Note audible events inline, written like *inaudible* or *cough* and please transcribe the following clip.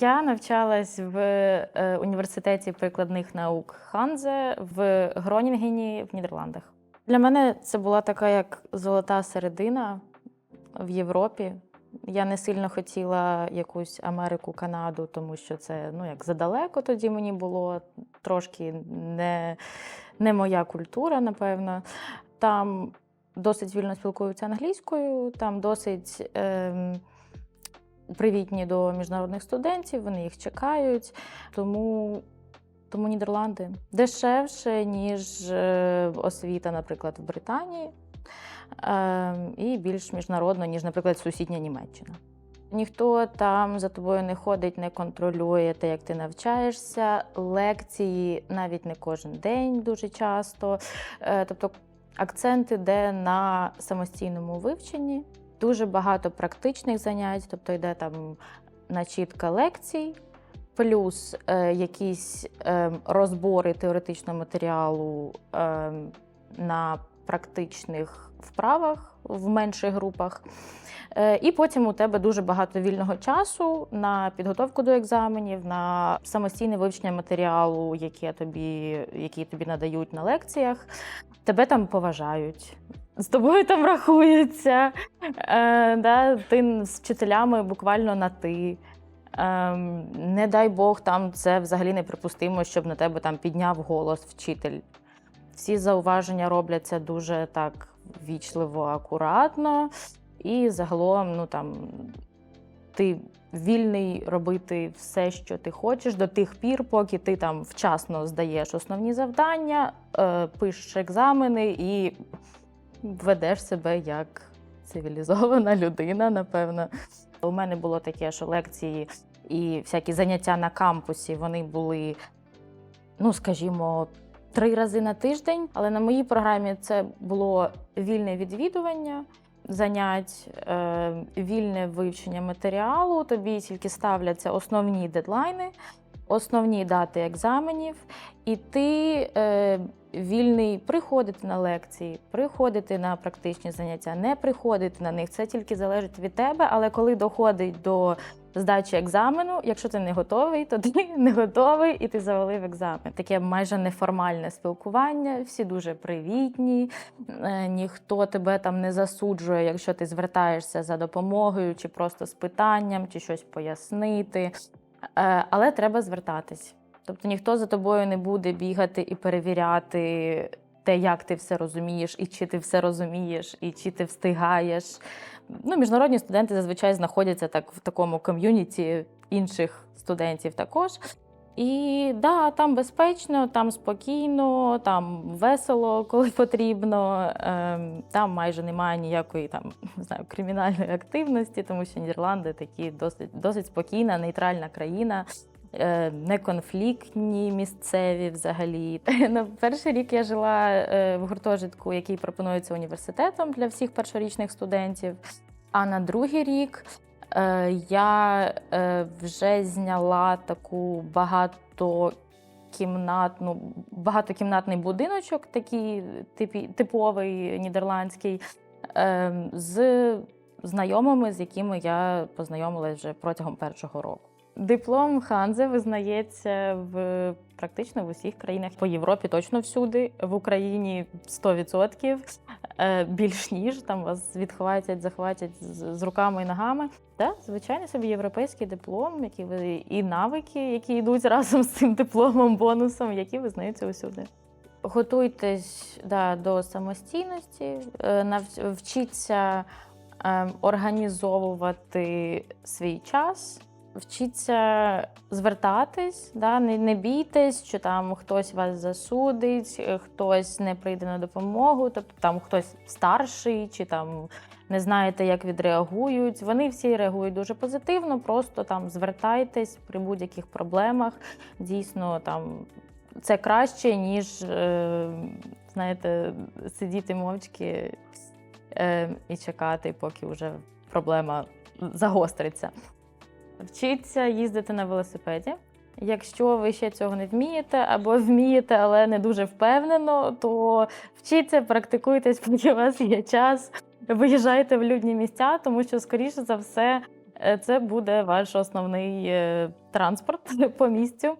Я навчалась в е, університеті прикладних наук Ханзе в Гронінгені в Нідерландах. Для мене це була така як золота середина в Європі. Я не сильно хотіла якусь Америку, Канаду, тому що це ну як задалеко тоді мені було трошки не, не моя культура, напевно. Там досить вільно спілкуються англійською, там досить. Ем, привітні до міжнародних студентів, вони їх чекають. Тому, тому Нідерланди дешевше, ніж е, освіта, наприклад, в Британії, е, і більш міжнародно, ніж, наприклад, сусідня Німеччина. Ніхто там за тобою не ходить, не контролює те, як ти навчаєшся. Лекції навіть не кожен день дуже часто. Е, Тобто акцент іде на самостійному вивченні. Дуже багато практичних занять, тобто йде там начітка лекцій, плюс е, якісь е, розбори теоретичного матеріалу е, на практичних вправах в менших групах. Е, І потім у тебе дуже багато вільного часу на підготовку до екзаменів, на самостійне вивчення матеріалу, який тобі, який тобі надають на лекціях. Тебе там поважають, з тобою там рахуються. Е, да, ти з вчителями буквально на ти. Е, не дай Бог, там це взагалі неприпустимо, щоб на тебе там підняв голос вчитель. Всі зауваження робляться дуже так вічливо, акуратно. І загалом, ну там ти вільний робити все, що ти хочеш, до тих пір, поки ти там вчасно здаєш основні завдання, е, пишеш екзамени і ведеш себе як цивілізована *laughs* людина, напевно. У мене було таке, що лекції і всякі заняття на кампусі вони були, ну скажімо, три рази на тиждень. Але на моїй програмі це було вільне відвідування. Занять, е, вільне вивчення матеріалу, тобі тільки ставляться основні дедлайни, основні дати екзаменів, і ти е, вільний приходити на лекції, приходити на практичні заняття, не приходити на них. Це тільки залежить від тебе. Але коли доходить до здачі екзамену, якщо ти не готовий, то ти *laughs* не готовий і ти завалив екзамен. Таке майже неформальне спілкування, всі дуже привітні, е, ніхто тебе там не засуджує, якщо ти звертаєшся за допомогою, чи просто з питанням, чи щось пояснити. Е, Але треба звертатись. Тобто ніхто за тобою не буде бігати і перевіряти те, як ти все розумієш, і чи ти все розумієш, і чи ти встигаєш. Ну, міжнародні студенти зазвичай знаходяться так в такому ком'юніті інших студентів також. І да, там безпечно, там спокійно, там весело, *laughs* коли потрібно. Ем, Там майже немає ніякої там не знаю, кримінальної активності, тому що Нідерланди такі досить досить спокійна, нейтральна країна. е, Неконфліктні місцеві взагалі. *laughs* На перший рік я жила е, в гуртожитку, який пропонується університетом для всіх першорічних студентів. А на другий рік Я е, вже зняла таку багатокімнатну, багатокімнатний будиночок, такий типовий нідерландський, е, з знайомими, з якими я познайомилася вже протягом першого року. Диплом Ханзе визнається в практично в усіх країнах по Європі, точно всюди, в Україні 100%. Е, більш ніж там вас відхватять, захватять з, руками і ногами. Та звичайно собі європейський диплом, які ви і навики, які йдуть разом з цим дипломом, бонусом, які визнаються усюди. Готуйтесь да, до самостійності, е, нав- вчіться е, організовувати свій час. Вчіться звертатись, да, не, не бійтесь, що там хтось вас засудить, хтось не прийде на допомогу, тобто там хтось старший, чи там не знаєте, як відреагують. Вони всі реагують дуже позитивно, просто там звертайтесь при будь-яких проблемах. Дійсно, там це краще, ніж е, знаєте, сидіти мовчки е, і чекати, поки вже проблема загостриться. Вчіться їздити на велосипеді. Якщо ви ще цього не вмієте, або вмієте, але не дуже впевнено, то вчіться, практикуйтесь, *laughs* поки у вас є час. Виїжджайте в людні місця, тому що, скоріше за все, Е, Це буде ваш основний е, транспорт *laughs* по місцю.